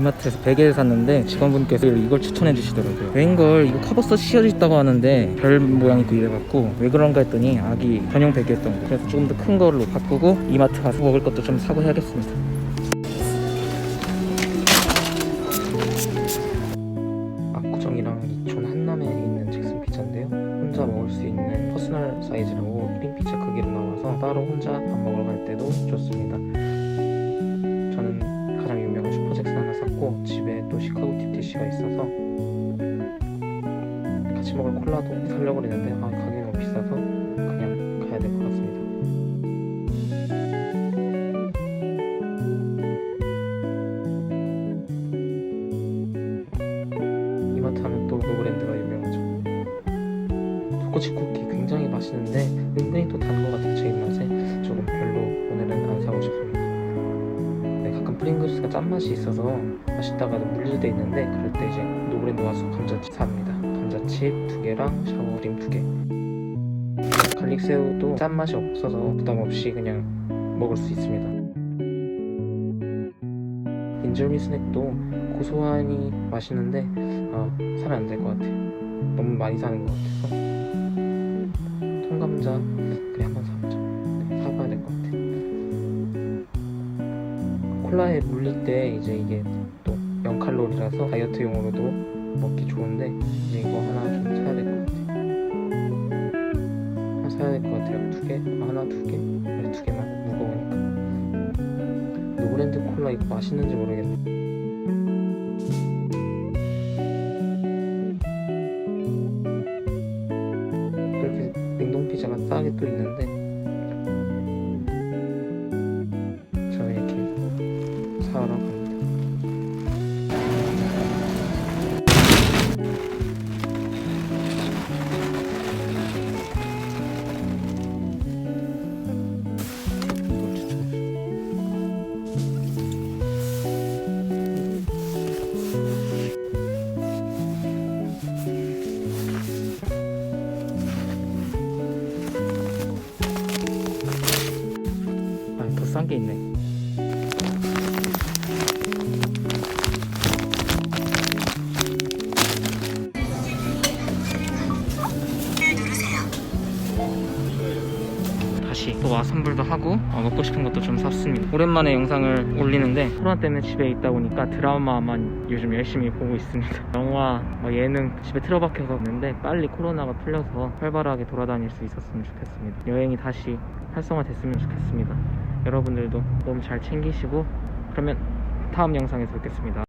이마트에서 베개를 샀는데 직원분께서 이걸 추천해 주시더라고요. 웬걸 이거 커버서 씌워져 있다고 하는데 별 모양 있고 이래갖고 왜 그런가 했더니 아기 전용 베개였던 거 그래서 조금 더 큰 걸로 바꾸고 이마트 가서 먹을 것도 좀 사고 해야겠습니다. 압구정이랑 이촌 한남에 있는 잭슨 피자인데요. 혼자 먹을 수 있는 퍼스널 사이즈라고 1인 피자 크기로 나와서 따로 혼자 밥 먹으러 갈 때도 좋습니다 TTC가 있어서 같이 먹을 콜라도 사려고 그랬는데 아 가격이 너무 비싸서 그냥 가야 될 것 같습니다. 이마트 하면 또 그 브랜드가 유명하죠. 초코칩 쿠키 굉장히 맛있는데 은근히 또 단 것 같아요 제 입맛에. 조금 별로 오늘은 안 사고 프링글스가 짠맛이 있어서 맛있다가도 물릴 때 있는데 그럴 때 이제 노브랜드 와서 감자칩 삽니다. 감자칩 두 개랑 샤워크림 두개. 갈릭새우도 짠맛이 없어서 부담 없이 그냥 먹을 수 있습니다. 인절미 스낵도 고소하니 맛있는데 아, 사면 안 될 것 같아요. 너무 많이 사는 것 같아서. 통감자 그래 한번 사 콜라에 물릴 때 이제 이게 또 0칼로리라서 다이어트용으로도 먹기 좋은데 이제 이거 하나 좀 사야 될 것 같아 하나 사야 될 것 같아요. 두 개? 아, 하나 두 개? 그래 두 개만? 무거우니까. 노브랜드 콜라 이거 맛있는지 모르겠네. 이렇게 냉동 피자가 싸게 또 있는데 사러 갑니다. 이걸 추천해. 아, 더싼게 있네. 다시 또 와선불도 하고 어, 먹고 싶은 것도 좀 샀습니다. 오랜만에 영상을 올리는데 코로나 때문에 집에 있다 보니까 드라마만 요즘 열심히 보고 있습니다. 영화, 뭐 예능 집에 틀어박혀서 있는데 빨리 코로나가 풀려서 활발하게 돌아다닐 수 있었으면 좋겠습니다. 여행이 다시 활성화됐으면 좋겠습니다. 여러분들도 몸 잘 챙기시고 그러면 다음 영상에서 뵙겠습니다.